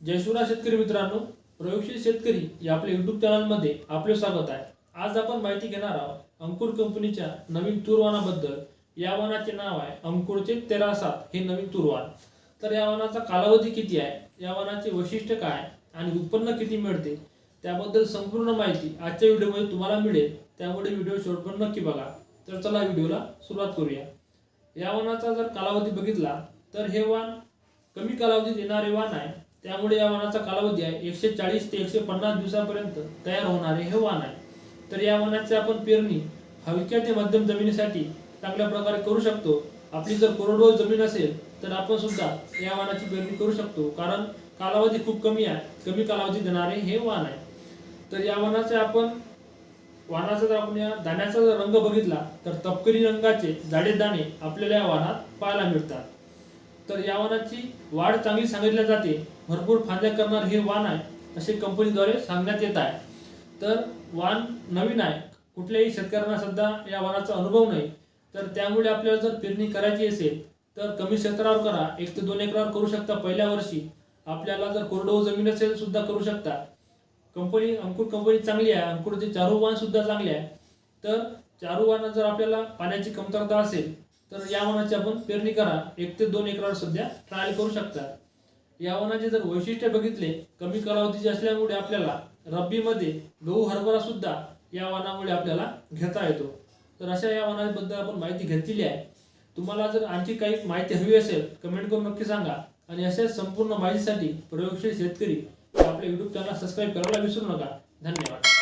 जयसुरा शेतकरी मित्रांनो प्रयोगशील शेतकरी या आपल्या युट्यूब चॅनलमध्ये आपले स्वागत आहे. आज आपण माहिती घेणार आहोत अंकुर कंपनीच्या नवीन तूरवानाबद्दल या वाहनाचे नाव आहे अंकुरचे तेरा सात हे नवीन तूरवान तर या वाहनाचा कालावधी किती आहे? या वाहनाचे वैशिष्ट्य काय आणि उत्पन्न किती मिळते? त्याबद्दल संपूर्ण माहिती आजच्या व्हिडिओमध्ये तुम्हाला मिळेल. त्यामुळे व्हिडिओ शेवटपर्यंत नक्की बघा. तर चला व्हिडिओला सुरुवात करूया. या वाहनाचा जर कालावधी बघितला तर हे वाण कमी कालावधीत येणारे वाण आहे. त्यामुळे या वाहनाचा कालावधी आहे. एकशे चाळीस ते एकशे पन्नास दिवसापर्यंत तयार होणारे हे वाहन आहे. तर या वाहनाची आपण पेरणी हलक्या ते मध्यम जमिनीसाठी चांगल्या प्रकारे करू शकतो. आपली जर कोरडवाहू जमीन असेल तर आपण सुद्धा या वाहनाची पेरणी करू शकतो. कारण कालावधी खूप कमी आहे. कमी कालावधी देणारे हे वाहन आहे. तर या वाहनाचे आपण वाहनाचा जर आपण या दाण्याचा जर रंग बघितला तर तपकिरी रंगाचे जाडे दाणे आपल्याला या वाहनात पाहायला मिळतात. तर या वाहनाची वाढ चांगली सांगितल्या जाते. भरपूर फांद्या करणार हे वाहन आहे असे कंपनीद्वारे सांगण्यात येत आहे. तर वाहन नवीन आहे. कुठल्याही शेतकऱ्यांना सध्या या वाहनाचा अनुभव नाही. तर त्यामुळे आपल्याला जर पेरणी करायची असेल तर कमी क्षेत्रावर करा. एक ते दोन एकरावर करू शकता पहिल्या वर्षी. आपल्याला जर कोरडवाहू जमीन असेल सुद्धा करू शकता. कंपनी अंकुर कंपनी चांगली आहे. अंकुरचे चारू वाहन सुद्धा चांगले आहे. तर चारू वाहनात जर आपल्याला पाण्याची कमतरता असेल तर या वाहनाची आपण पेरणी करा. एक ते दोन एकरावर सध्या ट्रायल करू शकता. या वाहनाचे जर वैशिष्ट्य बघितले कमी कालावधीचे असल्यामुळे आपल्याला रब्बीमध्ये गहू हरभरा सुद्धा या वाहनामुळे आपल्याला घेता येतो. तर अशा या वाहनाबद्दल आपण माहिती घेतलेली आहे. तुम्हाला जर आणखी काही माहिती हवी असेल कमेंट करून नक्की सांगा. आणि अशाच संपूर्ण माहितीसाठी प्रयोगशील शेतकरी आपल्या युट्यूब चॅनल सबस्क्राईब करायला विसरू नका. धन्यवाद.